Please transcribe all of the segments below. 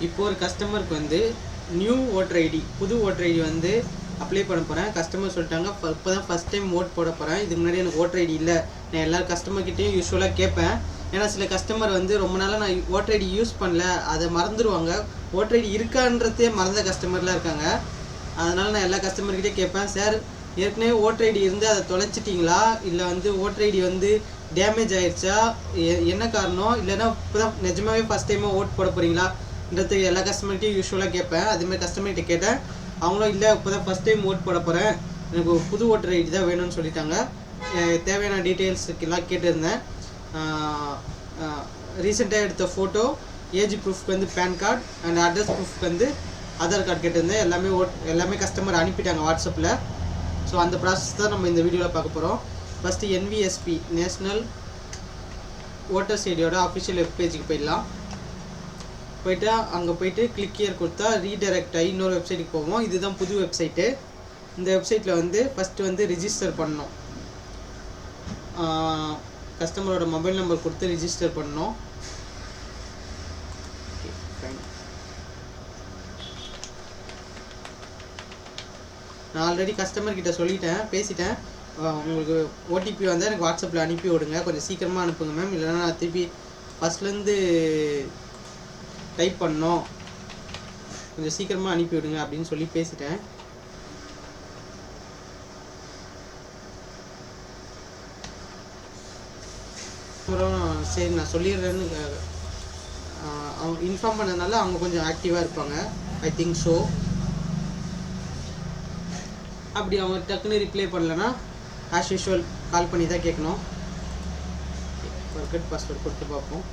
இப்போ ஒரு கஸ்டமருக்கு வந்து நியூ ஓட்டர் ஐடி புது ஓட்டர் ஐடி வந்து அப்ளை பண்ண போகிறேன் கஸ்டமர் சொல்லிட்டாங்க இப்போ தான் ஃபஸ்ட் டைம் ஓட் போட போகிறேன் இதுக்கு முன்னாடி எனக்கு ஓட்டர் ஐடி இல்லை. நான் எல்லா கஸ்டமர்கிட்டையும் யூஸ்வலாக கேட்பேன். ஏன்னா சில கஸ்டமர் வந்து ரொம்ப நாளாக நான் ஓட்டர் ஐடி யூஸ் பண்ணல. அதை மறந்துடுவாங்க ஓட்டர் ஐடி இருக்கான்றதே மறந்த கஸ்டமர்லாம் இருக்காங்க. அதனால் நான் எல்லா கஸ்டமர்கிட்டையும் கேட்பேன் சார் ஏற்கனவே ஓட்டர் ஐடி இருந்து அதை தொலைச்சிட்டிங்களா? இல்லை வந்து ஓட்டர் ஐடி வந்து டேமேஜ் ஆயிடுச்சா எ- என்ன காரணம்? இல்லைன்னா இப்போ தான் நிஜமாவே ஃபஸ்ட் டைமாக ஓட் போட போகிறீங்களா போகிறீங்களான்றது எல்லா கஸ்டமர்கிட்டையும் யூஸ்வலாக கேட்பேன் அதுமாதிரி கஸ்டமர்கிட்ட கேட்டேன். அவங்களும் இல்லை இப்போ தான் ஃபஸ்ட் டைம் ஓட் போட போகிறேன் எனக்கு புது ஓட்டர் ஐடி தான் வேணும்னு சொல்லிட்டாங்க. தேவையான டீட்டெயில்ஸுக்கெல்லாம் கேட்டிருந்தேன். ரீசெண்டாக எடுத்த ஃபோட்டோ ஏஜ் ப்ரூஃப்க்கு வந்து பேன் கார்டு அண்ட் அட்ரஸ் ப்ரூஃப்க்கு வந்து ஆதார் கார்டு கேட்டிருந்தேன். எல்லாமே ஓட் எல்லாமே கஸ்டமர் அனுப்பிட்டாங்க வாட்ஸ்அப்பில் ஸோ அந்த ப்ராசஸ் தான் நம்ம இந்த வீடியோவில் பார்க்க போகிறோம் ஃபஸ்ட்டு என்விஎஸ்பி நேஷ்னல் ஓட்டர்ஸ் ஐடியோட அஃபிஷியல் வெப் பேஜுக்கு போயிடலாம். போயிட்டு அங்கே போயிட்டு கிளிக் இயர் கொடுத்தா ரீடைரக்ட் ஆகி இன்னொரு வெப்சைட்டுக்கு போவோம். இதுதான் புது வெப்சைட்டு இந்த வெப்சைட்டில் வந்து ஃபஸ்ட்டு வந்து ரிஜிஸ்டர் பண்ணோம் கஸ்டமரோட மொபைல் நம்பர் கொடுத்து ரிஜிஸ்டர் பண்ணோம் நான் ஆல்ரெடி கஸ்டமர் கிட்ட சொல்லிட்டேன் பேசிட்டேன். உங்களுக்கு ஓடிபி வந்தால் எனக்கு வாட்ஸ்அப்பில் அனுப்பி விடுங்க. கொஞ்சம் சீக்கிரமாக அனுப்புங்க மேம் இல்லைன்னா நான் திருப்பி ஃபஸ்ட்லேருந்து டைப் பண்ணோம் கொஞ்சம் சீக்கிரமாக அனுப்பிவிடுங்க அப்படின்னு சொல்லி பேசிட்டேன். அப்புறம் சரி நான் சொல்லிடுறேன்னு அவங்க இன்ஃபார்ம் பண்ணதுனால அவங்க கொஞ்சம் ஆக்டிவாக இருப்பாங்க. ஐ திங்க் ஸோ அப்படி அவங்க டக்குன்னு ரிப்ளை பண்ணலன்னா ஆஸ் யூஷுவல் கால் பண்ணி தான் கேட்கணும். ஃபர்கட் பாஸ்வேர்ட் கொடுத்து பார்ப்போம்.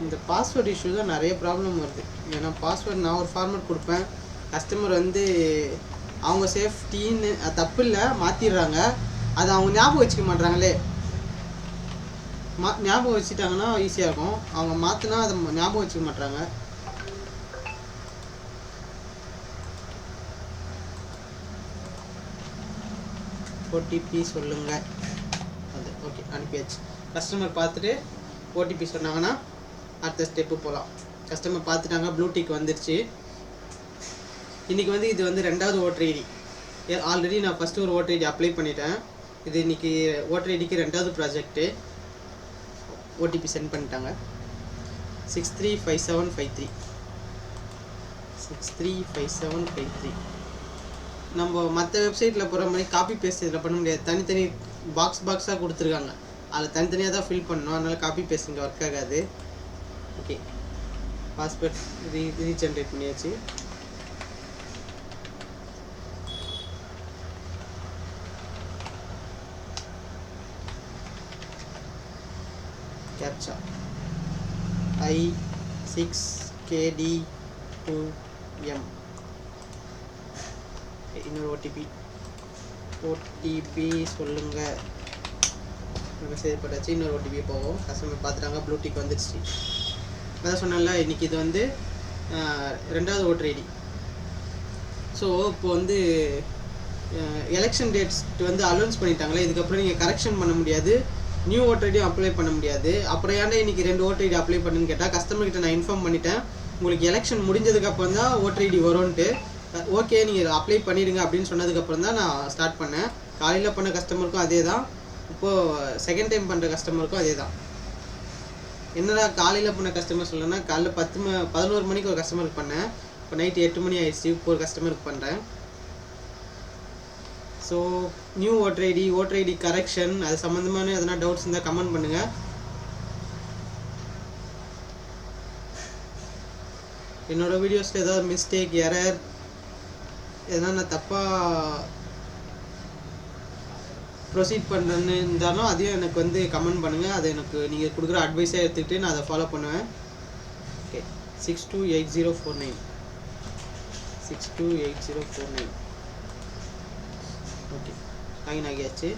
இந்த பாஸ்வேர்ட் இஷ்யூ தான் நிறைய ப்ராப்ளம் வருது. ஏன்னா பாஸ்வேர்ட் நான் ஒரு ஃபார்மேட் கொடுப்பேன். கஸ்டமர் வந்து அவங்க சேஃப்டின்னு தப்பு இல்லை மாற்றிடுறாங்க அதை அவங்க ஞாபகம் வச்சுக்க மாட்றாங்களே. மா ஞாபகம் வச்சுட்டாங்கன்னா ஈஸியாக இருக்கும். அவங்க மாற்றினா அதை ம- ஞாபகம் வச்சுக்க மாட்றாங்க. ஓடிபி சொல்லுங்க. அது ஓகே அனுப்பியாச்சு. கஸ்டமர் பார்த்துட்டு ஓடிபி சொன்னாங்கன்னா அடுத்த ஸ்டெப்பு போகலாம் கஸ்டமர் பார்த்துட்டாங்க ப்ளூ டிக் வந்துருச்சு. இன்றைக்கி வந்து இது வந்து ரெண்டாவது ஓட்டர் ஐடி ஆல்ரெடி நான் ஃபஸ்ட்டு ஒரு ஓட்டர் ஐடி அப்ளை பண்ணிட்டேன். இது இன்றைக்கி ஓட்டர் ஐடிக்கு ரெண்டாவது ப்ராஜெக்ட்டு ஓடிபி சென்ட் பண்ணிட்டாங்க. Six three five seven five three six three five seven five three நம்ம மற்ற வெப்சைட்டில் போகிற மாதிரி காப்பி பேஸ்ட் இதில் பண்ண முடியாது. தனித்தனி பாக்ஸ் பாக்ஸாக கொடுத்துருக்காங்க. அதில் தனித்தனியாக தான் ஃபில் பண்ணணும். அதனால் காப்பி பேஸ்ட் இங்கே ஒர்க் ஆகாது. ஓகே. பாஸ்வேர்ட் ரீ ரீஜென்ரேட் பண்ணியாச்சு. Captcha I six K D two M இன்னொரு ஓடிபி ஓடிபி சொல்லுங்கள் மெசேஜ் போட்டாச்சு. இன்னொரு ஓடிபி போவோம். கஸ்டமர் பார்த்துட்டாங்க. ப்ளூடிக் வந்துடுச்சு அதான் சொன்னேன்ல இன்னைக்கு இது வந்து ரெண்டாவது ஓட்டர் ஐடி. ஸோ இப்போ வந்து எலெக்ஷன் டேட்ஸ் வந்து அலௌன்ஸ் பண்ணிட்டாங்களே இதுக்கப்புறம் நீங்கள் கரெக்ஷன் பண்ண முடியாது நியூ ஓட்டர் ஐடியும் அப்ளை பண்ண முடியாது. அப்புறம் ஏன்டா இன்றைக்கி ரெண்டு ஓட்டர் ஐடி அப்ளை பண்ணுன்னு கேட்டால் கஸ்டமர்கிட்ட நான் இன்ஃபார்ம் பண்ணிட்டேன் உங்களுக்கு எலெக்ஷன் முடிஞ்சதுக்கப்புறம் தான் ஓட்டர் ஐடி வரும்ன்ட்டு. ஓகே நீங்கள் அப்ளை பண்ணிடுங்க அப்படின்னு சொன்னதுக்கப்புறம் தான் நான் ஸ்டார்ட் பண்ணேன். காலையில் பண்ண கஸ்டமருக்கும் அதே தான் இப்போது செகண்ட் டைம் பண்ணுற கஸ்டமருக்கும் அதே தான் என்னடா காலையில் பண்ண கஸ்டமர் சொல்லணும்னா காலைல பத்து ம பதினோரு மணிக்கு ஒரு கஸ்டமருக்கு பண்ணேன். இப்போ நைட்டு எட்டு மணி ஆயிடுச்சு இப்போ ஒரு கஸ்டமருக்கு பண்ணுறேன் so new voter ID voter ID correction அது சம்மந்தமான எதனா டவுட்ஸ் இருந்தால் கமெண்ட் பண்ணுங்கள் என்னோடய வீடியோஸில் ஏதாவது மிஸ்டேக் எரர் எதனா நான் தப்பாக ப்ரொசீட் பண்ணுறேன்னு இருந்தாலும் அதையும் எனக்கு வந்து கமெண்ட் பண்ணுங்கள் அதை எனக்கு நீங்கள் கொடுக்குற அட்வைஸாக எடுத்துக்கிட்டு நான் அதை ஃபாலோ பண்ணுவேன். Okay six two eight zero four nine six two eight zero four nine okay login ஆகியாச்சு.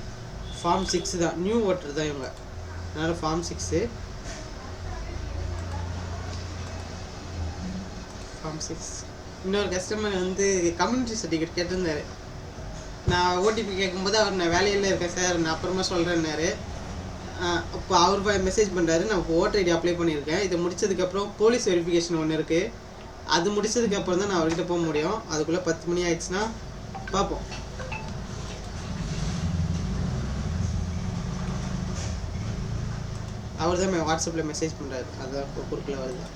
Form six தான். நியூ ஓட்டர் தான் இவங்க. அதனால் ஃபார்ம் சிக்ஸு ஃபார்ம் சிக்ஸ் இன்னொரு கஸ்டமர் வந்து கம்யூனிட்டி சர்டிஃபிகேட் கேட்டிருந்தாரு. நான் ஓடிபி கேட்கும்போது அவர் நான் வேலையில் இருக்கேன் சார். நான் அப்புறமா சொல்கிறேன்னாரு இப்போ அவர் மெசேஜ் பண்ணுறாரு நான் இப்போ ஓட்டர் ஐடி அப்ளை பண்ணியிருக்கேன். இதை முடிச்சதுக்கப்புறம் போலீஸ் வெரிஃபிகேஷன் ஒன்று இருக்குது அது முடிச்சதுக்கப்புறம் தான் நான் அவர்கிட்ட போக முடியும். அதுக்குள்ளே பத்து மணி ஆயிடுச்சுன்னா பார்ப்போம். அவர் தான் வாட்ஸ்அப்பில் மெசேஜ் பண்ணுறாரு அதுதான் இப்போ குறுக்கில் வருது.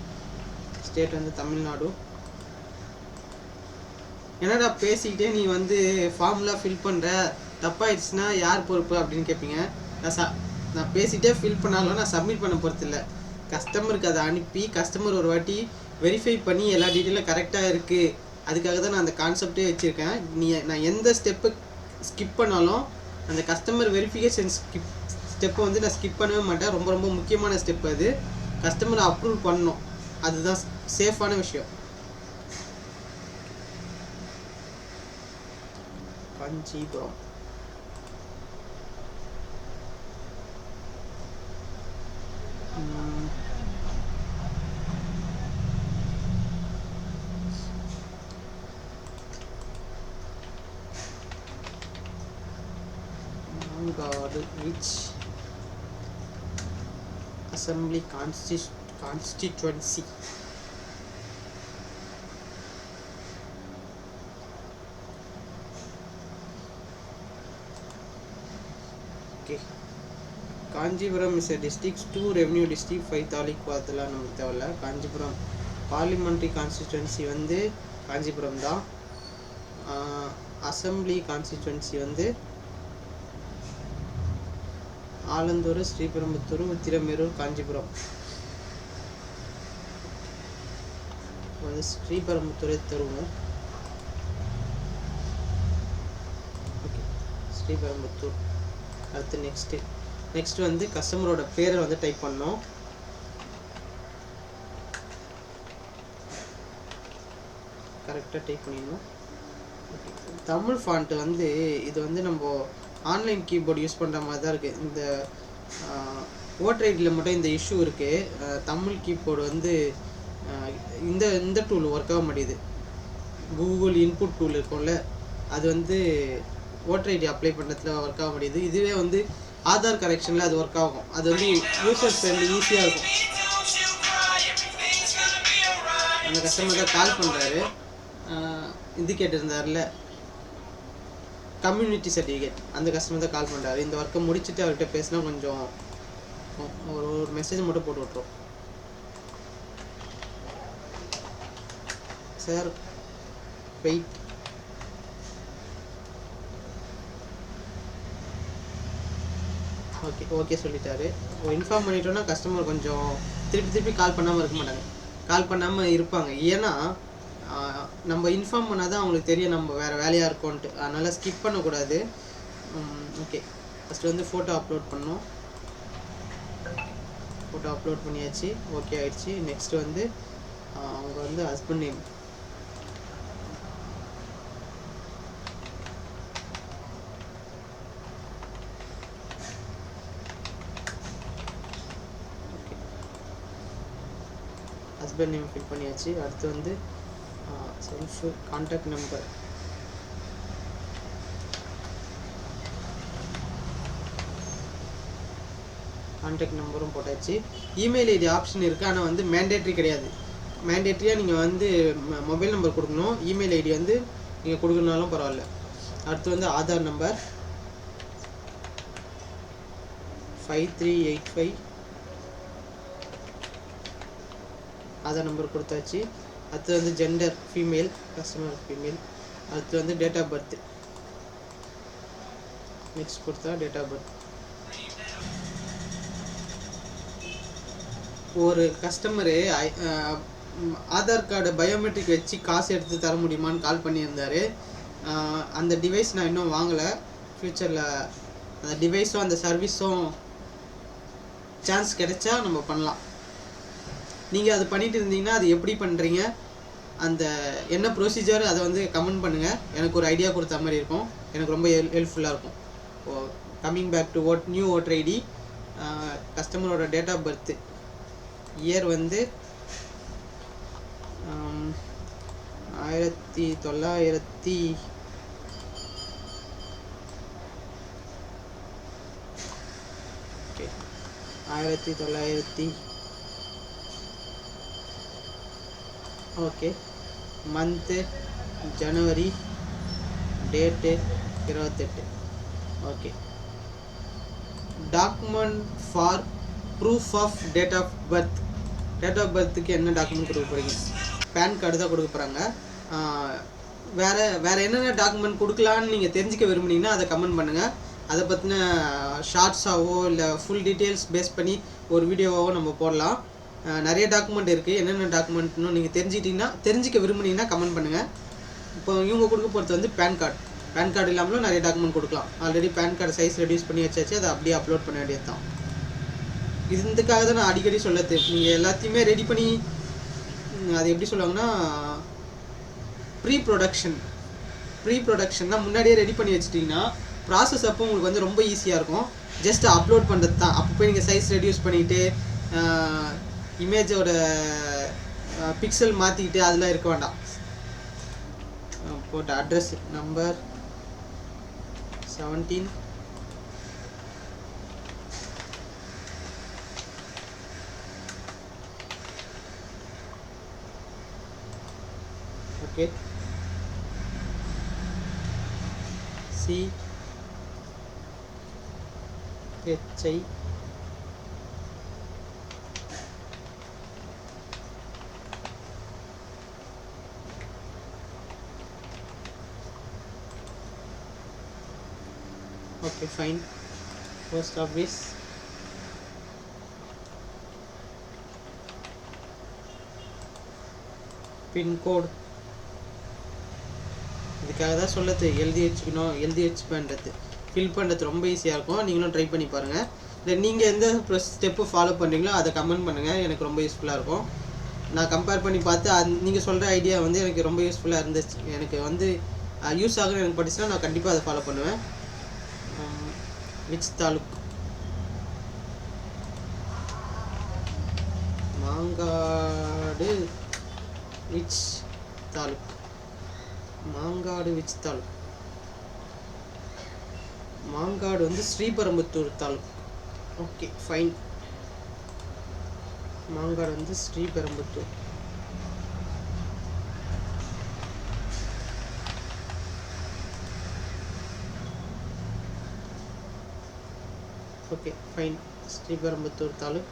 ஸ்டேட் வந்து தமிழ்நாடு. என்னடா பேசிக்கிட்டே நீ வந்து ஃபார்ம்லாம் ஃபில் பண்ணுற தப்பாயிடுச்சுன்னா யார் பொறுப்பு அப்படின்னு கேட்பீங்க நான் ச நான் பேசிகிட்டே ஃபில் பண்ணாலும் நான் சப்மிட் பண்ண போகிறது இல்லை கஸ்டமருக்கு அதை அனுப்பி கஸ்டமர் ஒரு வாட்டி வெரிஃபை பண்ணி எல்லா டீட்டெயிலும் கரெக்டாக இருக்குது அதுக்காக தான் நான் அந்த கான்செப்டே வச்சுருக்கேன். நீ நான் எந்த ஸ்டெப்பு ஸ்கிப் பண்ணாலும் அந்த கஸ்டமர் வெரிஃபிகேஷன் ஸ்கிப் ஸ்டெப்பை வந்து நான் ஸ்கிப் பண்ணவே மாட்டேன். ரொம்ப ரொம்ப முக்கியமான ஸ்டெப் அது. கஸ்டமரை அப்ரூவ் பண்ணணும். அதுதான் சேஃபான விஷயம். காஞ்சிபுரம் ம். நான்காவது which assembly consti- constituency Kanchipuram is a district two revenue district five taluk அதெல்லாம் நமக்கு தேவையில்ல காஞ்சிபுரம் பார்லிமெண்ட்ரி கான்ஸ்டிடுவன்சி வந்து காஞ்சிபுரம் தான். அசம்பிளி கான்ஸ்டிடுவன்சி வந்து ஆலந்தூர் ஸ்ரீபெரும்புத்தூர் உத்திரமேரூர் காஞ்சிபுரம். வந்து ஸ்ரீபெரும்புத்தூரை தருவோம். ஓகே ஸ்ரீபெரும்புத்தூர். அடுத்து நெக்ஸ்ட்டு நெக்ஸ்ட் வந்து கஸ்டமரோட பேரை வந்து டைப் பண்ணோம் கரெக்டாக டைப் பண்ணிடணும். தமிழ் ஃபாண்ட்டு வந்து இது வந்து நம்ம ஆன்லைன் கீபோர்டு யூஸ் பண்ணுற மாதிரி தான் இருக்குது இந்த ஓட்ரைட்டில் ஐடியில் மட்டும் இந்த இஷ்யூ இருக்குது தமிழ் கீபோர்டு வந்து இந்த இந்த டூல் ஒர்க் ஆக மாட்டேங்குது. கூகுள் இன்புட் டூல் இருக்கும்ல அது வந்து ஓட்டர் ஐடி அப்ளை பண்ணுறதுல ஒர்க் ஆக மாட்டேது இதுவே வந்து ஆதார் கரெக்ஷனில் அது ஒர்க் ஆகும். அது வந்து யூசர் ஃப்ரெண்ட்லி ஈஸியாக இருக்கும். அந்த கஸ்டமர் தான் கால் பண்ணுறாரு இது கேட்டிருந்தார்ல கம்யூனிட்டி சர்டிஃபிகேட் அந்த கஸ்டமர் தான் கால் பண்ணுறாரு இந்த ஒர்க்கை முடிச்சுட்டு அவர்கிட்ட பேசினா கொஞ்சம் ஒரு ஒரு மெசேஜ் மட்டும் போட்டு விட்ருவோம் சார் வெயிட் ஓகே ஓகே சொல்லிட்டாரு. இன்ஃபார்ம் பண்ணிட்டோன்னா கஸ்டமர் கொஞ்சம் திருப்பி திருப்பி கால் பண்ணாமல் இருக்க மாட்டாங்க. கால் பண்ணாமல் இருப்பாங்க. ஏன்னா நம்ம இன்ஃபார்ம் பண்ணால் தான் அவங்களுக்கு தெரியும் நம்ம வேறு வேலையாக இருக்கோன்ட்டு. அதனால் ஸ்கிப் பண்ணக்கூடாது. ஓகே ஃபஸ்ட்டு வந்து ஃபோட்டோ அப்லோட் பண்ணோம். ஃபோட்டோ அப்லோட் பண்ணியாச்சு. ஓகே ஆயிடுச்சு. நெக்ஸ்ட்டு வந்து அவங்க வந்து husband name husband name fill பண்ணியாச்சு. அடுத்து வந்து செல்ஃப் கான்டாக்ட் நம்பர் கான்டாக்ட் நம்பரும் போட்டாச்சு. இமெயில் ஐடி ஆப்ஷன் இருக்குது ஆனால் வந்து மேண்டேட்ரி கிடையாது. மேண்டேட்ரியாக நீங்கள் வந்து மொபைல் நம்பர் கொடுக்கணும். இமெயில் ஐடி வந்து நீங்கள் கொடுக்கணுனாலும் பரவாயில்ல. அடுத்து வந்து Aadhaar number five three eight five Aadhaar number கொடுத்தாச்சு. அடுத்து வந்து ஜெண்டர் ஃபீமேல் கஸ்டமர் ஃபீமேல் அடுத்து வந்து டேட் ஆஃப் பர்த் நெக்ஸ்ட் கொடுத்தா டேட் ஆஃப் பர்த் ஒரு கஸ்டமரு ஆதார் கார்டு பயோமெட்ரிக் வச்சு காசு எடுத்து தர முடியுமான்னு கால் பண்ணியிருந்தார். அந்த டிவைஸ் நான் இன்னும் வாங்கலை. ஃப்யூச்சரில் அந்த டிவைஸும் அந்த சர்வீஸும் சான்ஸ் கிடைச்சா நம்ம பண்ணலாம். நீங்கள் அது பண்ணிட்டு இருந்தீங்கன்னா அது எப்படி பண்ணுறீங்க அந்த என்ன ப்ரொசீஜர் அதை வந்து கமெண்ட் பண்ணுங்கள் எனக்கு ஒரு ஐடியா கொடுத்த மாதிரி இருக்கும். எனக்கு ரொம்ப ஹெல் ஹெல்ப்ஃபுல்லாக இருக்கும். ஓ coming back to vote new voter ID கஸ்டமரோட டேட் ஆஃப் பர்த்து இயர் வந்து ஆயிரத்தி தொள்ளாயிரத்தி ஓகே. ஆயிரத்தி தொள்ளாயிரத்தி ஓகே. மந்த்து ஜனவரி டேட்டு இருபத்தெட்டு. Okay. Document for proof of date of birth date of பர்த்துக்கு என்ன டாக்குமெண்ட் கொடுக்க போகிறீங்க பேன் கார்டு தான் கொடுக்க போகிறாங்க வேறு வேறு என்னென்ன டாக்குமெண்ட் கொடுக்கலான்னு நீங்கள் தெரிஞ்சுக்க விரும்புனீங்கன்னா அதை கமெண்ட் பண்ணுங்கள் அதை பற்றின ஷார்ட்ஸாவோ இல்லை ஃபுல் டீட்டெயில்ஸ் பேஸ் பண்ணி ஒரு வீடியோவாவோ நம்ம போடலாம். நிறைய டாக்குமெண்ட் இருக்குது என்னென்ன டாக்குமெண்ட்னு நீங்கள் தெரிஞ்சுக்கிட்டிங்கன்னா தெரிஞ்சிக்க விரும்புனீங்கன்னா கமெண்ட் பண்ணுங்கள் இப்போ இவங்க கொடுக்க போகிறது வந்து பேன் கார்டு பேன் கார்டு இல்லாமலும் நிறைய டாக்குமெண்ட் கொடுக்கலாம். Already PAN card size reduce பண்ணி வச்சாச்சு அதை அப்படியே அப்லோட் பண்ண வேண்டியது தான் இதுக்காக தான் நான் அடிக்கடி சொல்லது நீங்கள் எல்லாத்தையுமே ரெடி பண்ணி அது எப்படி சொல்லுவாங்கன்னா ப்ரீ ப்ரொடக்ஷன் ப்ரீ ப்ரொடக்ஷன்னா முன்னாடியே ரெடி பண்ணி வச்சிட்டிங்கன்னா ப்ராசஸ் அப்போ உங்களுக்கு வந்து ரொம்ப ஈஸியாக இருக்கும். ஜஸ்ட் அப்லோட் பண்ணுறது தான் அப்போ போய் நீங்கள் சைஸ் ரெடியூஸ் பண்ணிவிட்டு இமேஜோட பிக்சல் மாற்றிக்கிட்டு அதெல்லாம் இருக்க வேண்டாம். அஹ் போட்ட address number seventeen okay C okay fine post office pincode இதுக்காக தான் சொல்லுது எழுதி வச்சுக்கணும் எழுதி வச்சு பண்ணுறது ஃபில் பண்ணுறது ரொம்ப ஈஸியாக இருக்கும். நீங்களும் ட்ரை பண்ணி பாருங்கள் இல்லை நீங்கள் எந்த ஸ்டெப்பு ஃபாலோ பண்ணுறீங்களோ அதை கமெண்ட் பண்ணுங்கள் எனக்கு ரொம்ப யூஸ்ஃபுல்லாக இருக்கும். நான் கம்பேர் பண்ணி பார்த்து அந் நீங்கள் சொல்கிற ஐடியா வந்து எனக்கு ரொம்ப யூஸ்ஃபுல்லாக இருந்துச்சு. எனக்கு வந்து யூஸ் ஆகுன்னு எனக்கு படிச்சுன்னா நான் கண்டிப்பாக அதை ஃபாலோ பண்ணுவேன். Which taluk? Mangadu which taluk. Mangadu which taluk. Mangadu வந்து ஸ்ரீபெரும்புத்தூர் தாலுக். Okay fine. மாங்காடு வந்து Sriperumbudur. Okay fine Sriperumbudur taluk.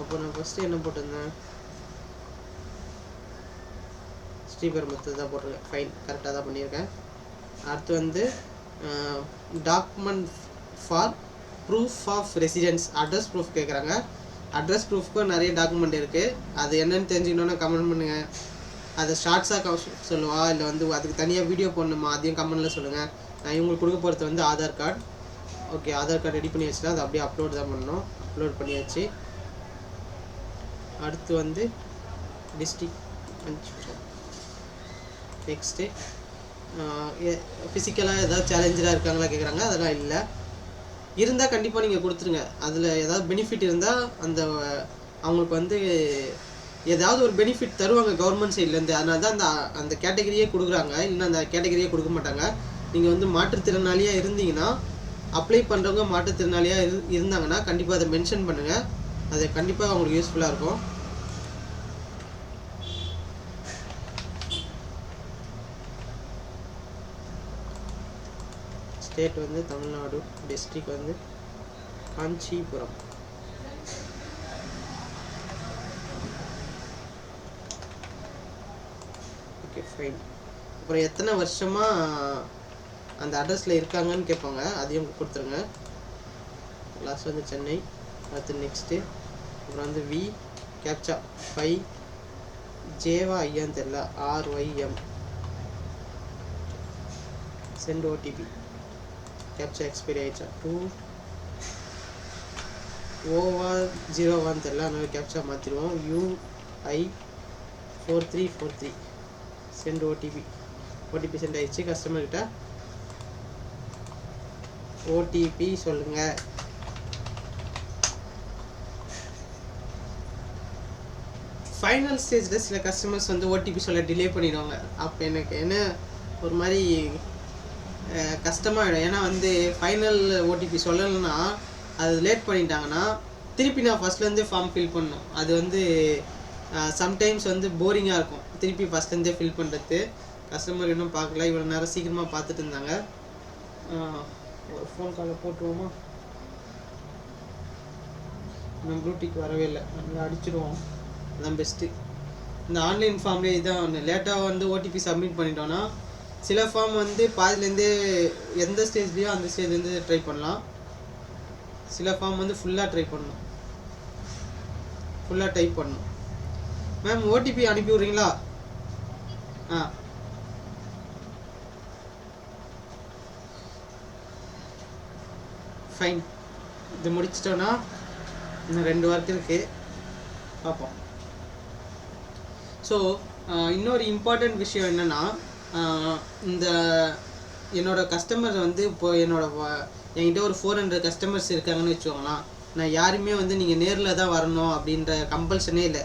அப்போ நான் ஃபஸ்ட்டு என்ன போட்டிருந்தேன்? ஸ்ரீபெரும்புத்தூர் தான் போட்டிருக்கேன். ஃபைன் கரெக்டாக தான் பண்ணியிருக்கேன். அடுத்து வந்து document for proof of residence address proof கேட்குறாங்க அட்ரஸ் ப்ரூஃப்க்கும் நிறைய டாக்குமெண்ட் இருக்குது அது என்னன்னு தெரிஞ்சுக்கணுன்னா கமெண்ட் பண்ணுங்கள் அதை ஷார்ட்ஸாக சொல்லுவா? இல்லை வந்து அதுக்கு தனியாக வீடியோ போடணுமா? அதையும் கமெண்ட்டில் சொல்லுங்கள் நான் இவங்களுக்கு கொடுக்க போகிறது வந்து Aadhaar card okay Aadhaar card ready பண்ணி வச்சுட்டா அதை அப்படியே அப்லோட் தான் பண்ணணும். அப்லோட் பண்ணியாச்சு. அடுத்து வந்து டிஸ்ட்ரிக் நெக்ஸ்ட்டு ஃபிசிக்கலாக ஏதாவது சேலஞ்சராக இருக்காங்களா கேட்குறாங்க அதெல்லாம் இல்லை. இருந்தால் கண்டிப்பாக நீங்கள் கொடுத்துருங்க. அதில் ஏதாவது பெனிஃபிட் இருந்தால் அந்த அவங்களுக்கு வந்து ஏதாவது ஒரு பெனிஃபிட் தருவாங்க கவர்மெண்ட் சைட்லேருந்து அதனால தான் அந்த அந்த கேட்டகரியே கொடுக்குறாங்க. இல்லைன்னா அந்த கேட்டகரியே கொடுக்க மாட்டாங்க. நீங்கள் வந்து மாற்றுத்திறனாளியாக இருந்தீங்கன்னா அப்ளை பண்ணுறவங்க மாற்றுத்திறனாளியாக இரு இருந்தாங்கன்னா கண்டிப்பாக அதை மென்ஷன் பண்ணுங்கள் அது கண்டிப்பாக அவங்களுக்கு யூஸ்ஃபுல்லாக இருக்கும். ஸ்டேட் வந்து தமிழ்நாடு டிஸ்ட்ரிக் வந்து காஞ்சிபுரம். ஓகே ஃபைன் அப்புறம் எத்தனை வருஷமாக அந்த அட்ரஸில் இருக்காங்கன்னு கேட்பாங்க. அதையும் கொடுத்துருங்க. லாஸ்ட் வந்து சென்னை அடுத்து நெக்ஸ்ட்டு அப்புறம் வந்து வி கேப்சா ஃபை ஜேவா ஐயான்னு தெரில RYM sent OTP captcha expiry ஆயிடுச்சா. டூ ஓவா ஜீரோவான்னு தெரில அதனால captcha மாற்றிடுவோம் UI four three four three sent OTP OTP sent ஆயிடுச்சு. கஸ்டமர்கிட்ட ஓடிபி சொல்லுங்கள் ஃபைனல் ஸ்டேஜில் சில கஸ்டமர்ஸ் வந்து ஓடிபி சொல்ல டிலே பண்ணிடுவாங்க. அப்போ எனக்கு என்ன ஒரு மாதிரி கஷ்டமாயிடும். ஏன்னா வந்து ஃபைனல் ஓடிபி சொல்லலைன்னா அது லேட் பண்ணிட்டாங்கன்னா திருப்பி நான் ஃபஸ்ட்லேருந்தே ஃபார்ம் ஃபில் பண்ணணும். அது வந்து சம்டைம்ஸ் வந்து போரிங்காக இருக்கும். திருப்பி ஃபஸ்ட்லேருந்தே ஃபில் பண்ணுறது கஸ்டமர் இன்னும் பார்க்கல. இவ்வளோ நேரம் சீக்கிரமாக பார்த்துட்டு இருந்தாங்க. ஒரு ஃபோன் காலை போட்டுருவோமா? நம்ம ப்ளூடிக் வரவே இல்லை. நம்ம அடிச்சிடுவோம் அதான் பெஸ்ட்டு இந்த ஆன்லைன் ஃபார்ம்லேயே இதான் ஒன்று லேட்டாக வந்து ஓடிபி சப்மிட் பண்ணிட்டோன்னா சில ஃபார்ம் வந்து பாதிலேருந்தே எந்த ஸ்டேஜ்லேயோ அந்த ஸ்டேஜ்லேருந்து ட்ரை பண்ணலாம். சில ஃபார்ம் வந்து ஃபுல்லாக ட்ரை பண்ணணும். ஃபுல்லாக டைப் பண்ணணும். மேம் ஓடிபி அனுப்பி விட்றீங்களா? ஆ. ஃபைன் இது முடிச்சிட்டோன்னா இன்னும் ரெண்டு வாரத்து இருக்குது பார்ப்போம் ஸோ இன்னொரு இம்பார்ட்டண்ட் விஷயம் என்னென்னா இந்த என்னோடய கஸ்டமர் வந்து இப்போ என்னோடய என்கிட்ட ஒரு ஃபோர் ஹண்ட்ரட் கஸ்டமர்ஸ் இருக்காங்கன்னு வச்சுக்கோங்களேன். நான் யாருமே வந்து நீங்கள் நேரில் தான் வரணும் அப்படின்ற கம்பல்ஷனே இல்லை.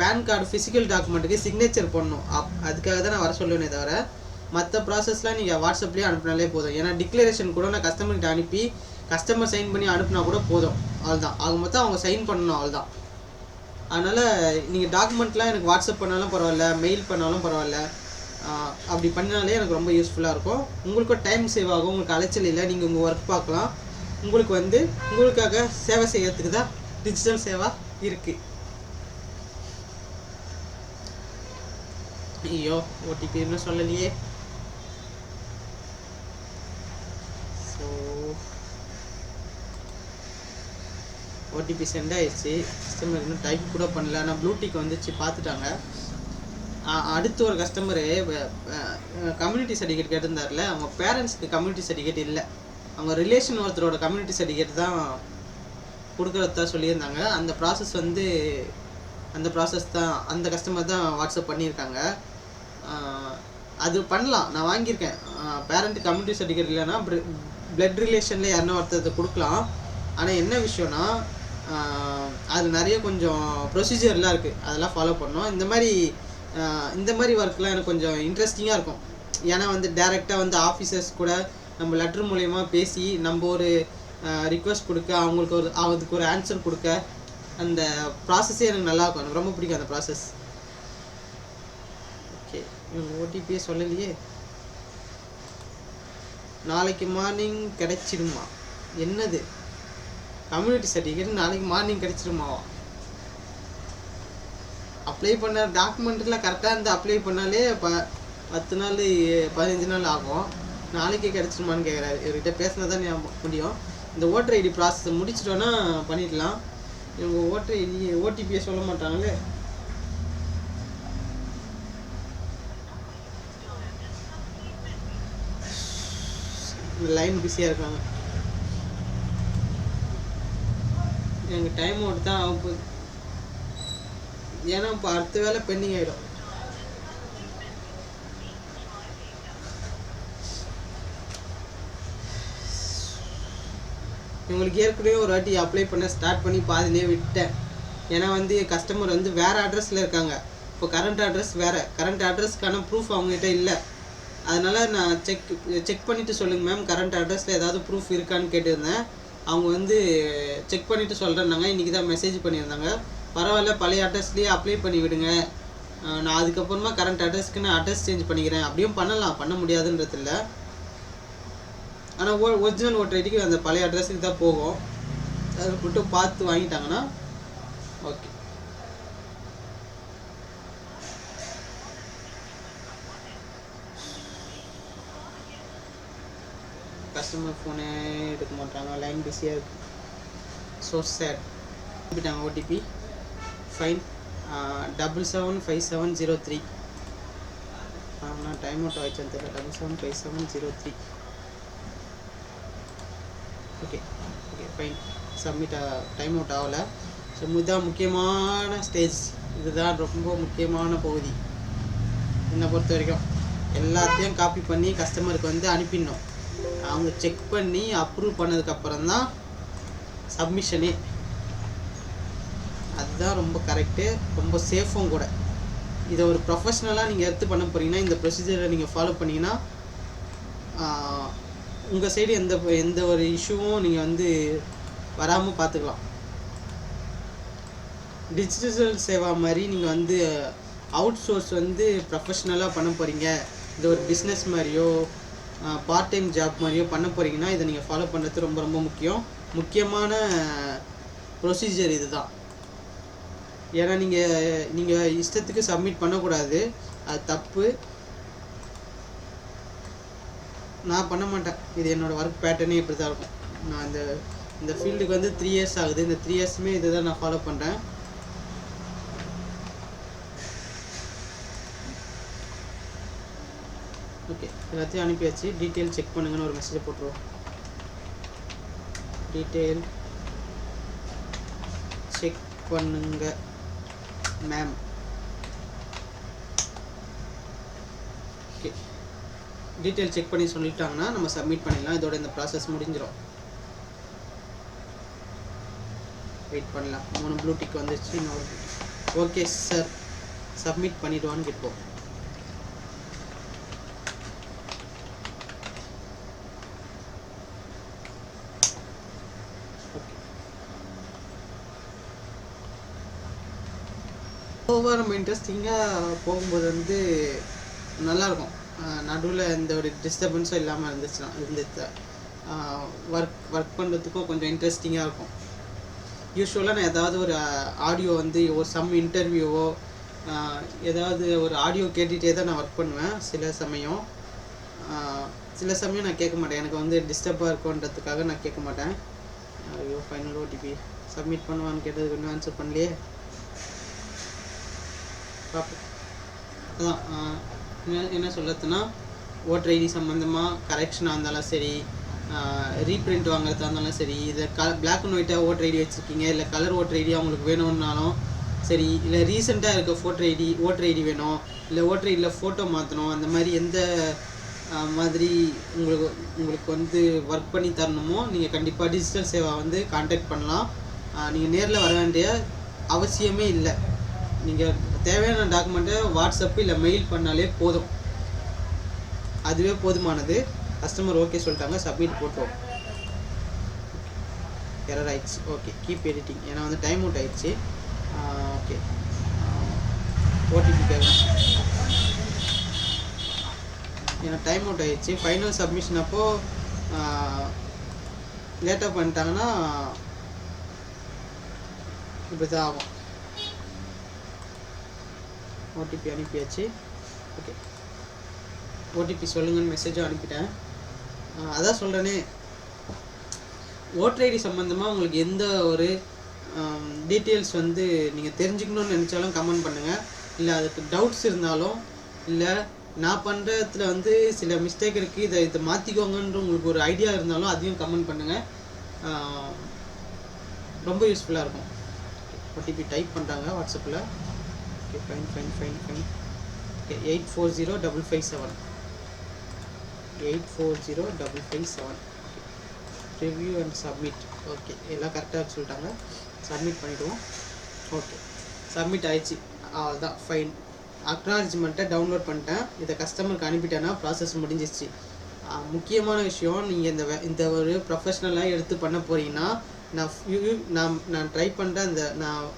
பேன் கார்டு ஃபிசிக்கல் டாக்குமெண்ட்டுக்கு சிக்னேச்சர் பண்ணணும் அப் அதுக்காக தான் நான் வர சொல்லுவேனே தவிர மற்ற ப்ராசஸ்லாம் நீங்கள் வாட்ஸ்அப்லேயே அனுப்பினாலே போதும். ஏன்னா டிக்ளரேஷன் கூட நான் கஸ்டமர்கிட்ட அனுப்பி கஸ்டமர் சைன் பண்ணி அனுப்புனா கூட போதும். அவ்வளோதான் ஆக மொத்தம் அவங்க சைன் பண்ணணும் அவ்வளோதான் அதனால் நீங்கள் டாக்குமெண்ட்லாம் எனக்கு வாட்ஸ்அப் பண்ணாலும் பரவாயில்ல மெயில் பண்ணாலும் பரவாயில்ல அப்படி பண்ணாலே எனக்கு ரொம்ப யூஸ்ஃபுல்லாக இருக்கும். உங்களுக்கும் டைம் சேவ் ஆகும் உங்களுக்கு அலைச்சல் இல்லை நீங்கள் உங்கள் ஒர்க் பார்க்கலாம். உங்களுக்கு வந்து உங்களுக்காக சேவை செய்யறதுக்கு தான் டிஜிட்டல் சேவா இருக்குது ஐயோ ஓடிபி இன்னும் சொல்லலையே ஸோ ஓடிபி சென்ட் ஆயிடுச்சு. கஸ்டமர் இன்னும் டைப் கூட பண்ணல. ஆனால் ப்ளூடிக் வந்துச்சு பார்த்துட்டாங்க அடுத்து ஒரு கஸ்டமரு கம்யூனிட்டி சர்டிஃபிகேட் கேட்டிருந்தார்ல அவங்க பேரண்ட்ஸ்க்கு கம்யூனிட்டி சர்டிஃபிகேட் இல்லை. அவங்க ரிலேஷன் ஒருத்தரோட கம்யூனிட்டி சர்டிஃபிகேட் தான் கொடுக்குறதா சொல்லியிருந்தாங்க. அந்த ப்ராசஸ் வந்து அந்த ப்ராசஸ் தான் அந்த கஸ்டமர் தான் வாட்ஸ்அப் பண்ணியிருக்காங்க. அது பண்ணலாம். நான் வாங்கியிருக்கேன். பேரண்ட் கம்யூனிட்டி சர்டிஃபிகேட் இல்லைன்னா பிளட் ரிலேஷனில் யாருன்னா ஒருத்தர் கொடுக்கலாம். ஆனால் என்ன விஷயம்னா அது நிறைய கொஞ்சம் ப்ரொசீஜர்லாம் இருக்குது அதெல்லாம் ஃபாலோ பண்ணோம் இந்த மாதிரி இந்த மாதிரி ஒர்க்லாம் எனக்கு கொஞ்சம் இன்ட்ரெஸ்டிங்காக இருக்கும். ஏன்னா வந்து டேரெக்டாக வந்து ஆஃபீஸர்ஸ் கூட நம்ம லெட்ரு மூலயமா பேசி நம்ம ஒரு ரிக்வெஸ்ட் கொடுக்க அவங்களுக்கு ஒரு அதுக்கு ஒரு ஆன்சர் கொடுக்க அந்த ப்ராசஸே எனக்கு நல்லா இருக்கும். எனக்கு ரொம்ப பிடிக்கும் அந்த ப்ராசஸ் ஓகே இவங்க ஓடிபியே சொல்லலையே. நாளைக்கு மார்னிங் கிடைச்சிடுமா? என்னது? கம்யூனிட்டி சர்டிஃபிகேட் நாளைக்கு மார்னிங் கிடச்சிருமாவா அப்ளை பண்ண டாக்குமெண்ட்டில் கரெக்டாக இருந்து அப்ளை பண்ணாலே ப பத்து நாள் பதினஞ்சு நாள் ஆகும். நாளைக்கே கிடச்சிருமான்னு கேட்குறாரு இவர்கிட்ட பேசினா தான் முடியும். இந்த ஓட்டர் ஐடி ப்ராசஸ் முடிச்சிட்டோன்னா பண்ணிடலாம். இவங்க ஓட்டர் ஐடி ஓடிபியை சொல்ல மாட்டாங்களே. லைன் பிஸியாக இருக்காங்க. எனக்கு டைம் அவுட் தான் ஆக போகுது. ஏன்னா இப்போ அடுத்த வேலை பெண்டிங் ஆகிடும் இவங்களுக்கு ஏற்கனவே ஒரு வாட்டி அப்ளை பண்ண ஸ்டார்ட் பண்ணி பாதிலே விட்டேன். ஏன்னா வந்து கஸ்டமர் வந்து வேறு அட்ரஸில் இருக்காங்க. இப்போ கரண்ட் அட்ரஸ் வேறு. கரண்ட் அட்ரஸ்க்கான ப்ரூஃப் அவங்ககிட்ட இல்லை. அதனால் நான் செக் செக் பண்ணிவிட்டு சொல்லுங்கள் மேம் கரண்ட் அட்ரஸில் ஏதாவது ப்ரூஃப் இருக்கான்னு கேட்டிருந்தேன். அவங்க வந்து செக் பண்ணிவிட்டு சொல்கிறேன்னாங்க இன்றைக்கி தான் மெசேஜ் பண்ணியிருந்தாங்க. பரவாயில்ல பழைய அட்ரஸ்லேயே அப்ளை பண்ணி விடுங்க. நான் அதுக்கப்புறமா கரண்ட் அட்ரஸ்க்கு நான் அட்ரஸ் சேஞ்ச் பண்ணிக்கிறேன். அப்படியும் பண்ணலாம். பண்ண முடியாதுன்றது இல்லை. ஆனால் ஒ ஒரிஜினல் ஓட்டர் ஐடிக்கு அந்த பழைய அட்ரஸுக்கு தான் போகும். அதை மட்டும் பார்த்து வாங்கிட்டாங்கன்னா ஓகே கஸ்டமர் ஃபோனே எடுக்க மாட்டாங்க. லைன் பிஸியாக இருக்கு. ஸோ சேட் அனுப்பிட்டாங்க OTP fine double seven five seven zero three நான் டைம் அவுட் ஆயிடுச்சுன்னு தெரியல. Double seven five seven zero three okay okay fine submit time out ஆகலை. ஸோ இதுதான் முக்கியமான ஸ்டேஜ் இதுதான் ரொம்ப முக்கியமான பகுதி. என்னை பொறுத்த வரைக்கும் எல்லாத்தையும் காப்பி பண்ணி கஸ்டமருக்கு வந்து அனுப்பிடணும். அவங்க செக் பண்ணி அப்ரூவ் பண்ணதுக்கப்புறம் தான் சப்மிஷனே அதுதான் ரொம்ப கரெக்டு ரொம்ப சேஃபும் கூட. இதை ஒரு ப்ரொஃபஷ்னலாக நீங்கள் எடுத்து பண்ண போகிறீங்கன்னா இந்த ப்ரொசீஜரை நீங்கள் ஃபாலோ பண்ணிங்கன்னா உங்கள் சைடு எந்த எந்த ஒரு இஷ்யூவும் நீங்கள் வந்து வராமல் பார்த்துக்கலாம் டிஜிட்டல் சேவா மாதிரி நீங்கள் வந்து அவுட் சோர்ஸ் வந்து ப்ரொஃபஷ்னலாக பண்ண போகிறீங்க இது ஒரு பிஸ்னஸ் மாதிரியோ பார்ட் டைம் ஜாப் மாதிரியோ பண்ண போகிறீங்கன்னா இதை நீங்கள் ஃபாலோ பண்ணுறது ரொம்ப ரொம்ப முக்கியம். முக்கியமான ப்ரொசீஜர் இதுதான். ஏன்னா நீங்கள் நீங்கள் இஷ்டத்துக்கு சப்மிட் பண்ணக்கூடாது. அது தப்பு. நான் பண்ண மாட்டேன். இது என்னோடய ஒர்க் பேட்டர்னே இப்படி தான் இருக்கும். நான் இந்த இந்த ஃபீல்டுக்கு வந்து த்ரீ இயர்ஸ் ஆகுது. இந்த த்ரீ இயர்ஸுமே இதை தான் நான் ஃபாலோ பண்ணுறேன் ஓகே எல்லாத்தையும் அனுப்பியாச்சு. டீட்டெயில் செக் பண்ணுங்கன்னு ஒரு மெசேஜ் போட்டுருவோம். டீட்டெயில் செக் பண்ணுங்க மேம் ஓகே டீட்டெயில் செக் பண்ணி சொல்லிட்டாங்கன்னா நம்ம சப்மிட் பண்ணிடலாம். இதோட இந்த ப்ராசஸ் முடிஞ்சிடும் வெயிட் பண்ணலாம். மூணு ப்ளூ டிக் வந்துருச்சு. இன்னொரு ஓகே சார் சப்மிட் பண்ணிடுவான்னு கேட்போம் ஓவர் நம்ம இன்ட்ரெஸ்டிங்காக போகும்போது வந்து நல்லாயிருக்கும். நடுவில் எந்த ஒரு டிஸ்டர்பன்ஸும் இல்லாமல் இருந்துச்சுன்னா இருந்துச்சு ஒர்க் ஒர்க் பண்ணுறதுக்கும் கொஞ்சம் இன்ட்ரெஸ்டிங்காக இருக்கும். யூஸ்வலாக நான் ஏதாவது ஒரு ஆடியோ வந்து ஒரு சம் இன்டர்வியூவோ ஏதாவது ஒரு ஆடியோ கேட்டுகிட்டே தான் நான் ஒர்க் பண்ணுவேன் சில சமயம். சில சமயம் நான் கேட்க மாட்டேன். எனக்கு வந்து டிஸ்டர்பாக இருக்குன்றதுக்காக நான் கேட்க மாட்டேன். ஐயோ ஃபைனல் ஓடிபி சப்மிட் பண்ணுவான்னு கேட்டதுக்கு இன்னும் ஆன்சர் பண்ணலையே. பார்ப்போம் அதான் என்ன என்ன சொல்கிறதுனா ஓட்டர் ஐடி சம்மந்தமாக கரெக்ஷனாக இருந்தாலும் சரி ரீப்ரிண்ட் வாங்குறதா இருந்தாலும் சரி இதை க பிளாக் அண்ட் ஒயிட்டாக ஓட்டர் ஐடி வச்சுருக்கீங்க இல்லை கலர் ஓட்டர் ஐடி அவங்களுக்கு வேணும்னாலும் சரி இல்லை ரீசெண்டாக இருக்க ஃபோட்டோ ஐடி ஓட்டர் ஐடி வேணும் இல்லை ஓட்டர் ஐடியில் ஃபோட்டோ மாற்றணும் அந்த மாதிரி எந்த மாதிரி உங்களுக்கு உங்களுக்கு வந்து ஒர்க் பண்ணி தரணுமோ நீங்கள் கண்டிப்பாக டிஜிட்டல் சேவா வந்து காண்டாக்ட் பண்ணலாம். நீங்கள் நேரில் வர வேண்டிய அவசியமே இல்லை. நீங்கள் தேவையான டாக்குமெண்ட்டை வாட்ஸ்அப் இல்லை மெயில் பண்ணாலே போதும். அதுவே போதுமானது. கஸ்டமர் ஓகே சொல்லிட்டாங்க சப்மிட் போட்டோம். எரர் ஆயிடுச்சு. ஓகே கீப் எடிட்டிங் ஏன்னா வந்து டைம் அவுட் ஆயிடுச்சு. ஓகே ஓடிபி கேட்கணும் ஏன்னா டைம் அவுட் ஆயிடுச்சு. ஃபைனல் சப்மிஷன் அப்போது லேட்டாக பண்ணிட்டாங்கன்னா இப்படி தான் ஆகும். ஓடிபி அனுப்பியாச்சு. ஓகே ஓடிபி சொல்லுங்கன்னு மெசேஜும் அனுப்பிட்டேன். அதான் சொல்கிறேனே ஓட்டர் ஐடி சம்மந்தமாக உங்களுக்கு எந்த ஒரு டீட்டெயில்ஸ் வந்து நீங்கள் தெரிஞ்சுக்கணும்னு நினச்சாலும் கமெண்ட் பண்ணுங்கள் இல்லை அதுக்கு டவுட்ஸ் இருந்தாலும் இல்லை நான் பண்ணுறதுல வந்து சில மிஸ்டேக் இருக்குது இதை இதை மாற்றிக்கோங்கன்ற உங்களுக்கு ஒரு ஐடியா இருந்தாலும் அதையும் கமெண்ட் பண்ணுங்கள் ரொம்ப யூஸ்ஃபுல்லாக இருக்கும். ஓடிபி டைப் பண்ணுறாங்க வாட்ஸ்அப்பில் okay fine fine fine fine okay eight four zero double five seven eight four zero double five seven review and submit okay எல்லாம் கரெக்டாக சொல்லிட்டாங்க. சப்மிட் பண்ணிவிடுவோம் ஓகே சப்மிட் ஆயிடுச்சு. அவ்வளோதான் ஃபைன் அக்னாலஜ்மெண்ட்டை டவுன்லோட் பண்ணிட்டேன். இதை கஸ்டமருக்கு அனுப்பிட்டேன்னா ப்ராசஸ் முடிஞ்சிச்சு முக்கியமான விஷயம் நீங்கள் இந்த இந்த ஒரு ப்ரொஃபஷ்னலாக எடுத்து பண்ண போகிறீங்கன்னா நான் நான் நான் ட்ரை பண்ணுற அந்த நான்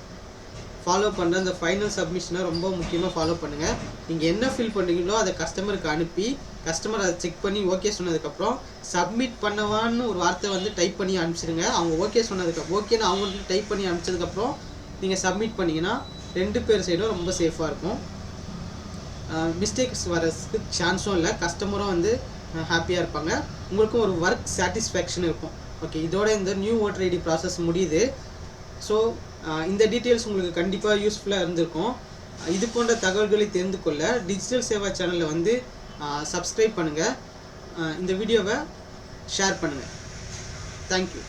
ஃபாலோ பண்ணுற அந்த ஃபைனல் சப்மிஷனை ரொம்ப முக்கியமாக ஃபாலோ பண்ணுங்கள் நீங்கள் என்ன ஃபில் பண்ணுறீங்களோ அதை கஸ்டமருக்கு அனுப்பி கஸ்டமர் அதை செக் பண்ணி ஓகே சொன்னதுக்கப்புறம் சப்மிட் பண்ணவான்னு ஒரு வார்த்தை வந்து டைப் பண்ணி அனுப்பிச்சிடுங்க அவங்க ஓகே சொன்னதுக்கு ஓகேன்னு அவங்களுக்கு டைப் பண்ணி அனுப்பிச்சதுக்கப்புறம் நீங்கள் சப்மிட் பண்ணிங்கன்னா ரெண்டு பேர் சைடும் ரொம்ப சேஃபாக இருக்கும். மிஸ்டேக்ஸ் வரதுக்கு சான்ஸும் இல்லை. கஸ்டமரும் வந்து ஹாப்பியாக இருப்பாங்க. உங்களுக்கும் ஒரு ஒர்க் சாட்டிஸ்ஃபேக்ஷன் இருக்கும். ஓகே இதோட இந்த நியூ ஓட்டர் ஐடி ப்ராசஸ் முடியுது. ஸோ இந்த டீட்டெயில்ஸ் உங்களுக்கு கண்டிப்பாக யூஸ்ஃபுல்லாக இருந்திருக்கும். இது போன்ற தகவல்களை தெரிந்து கொள்ள டிஜிட்டல் சேவா சேனலில் வந்து சப்ஸ்கிரைப் பண்ணுங்கள் இந்த வீடியோவை ஷேர் பண்ணுங்கள் தேங்க்யூ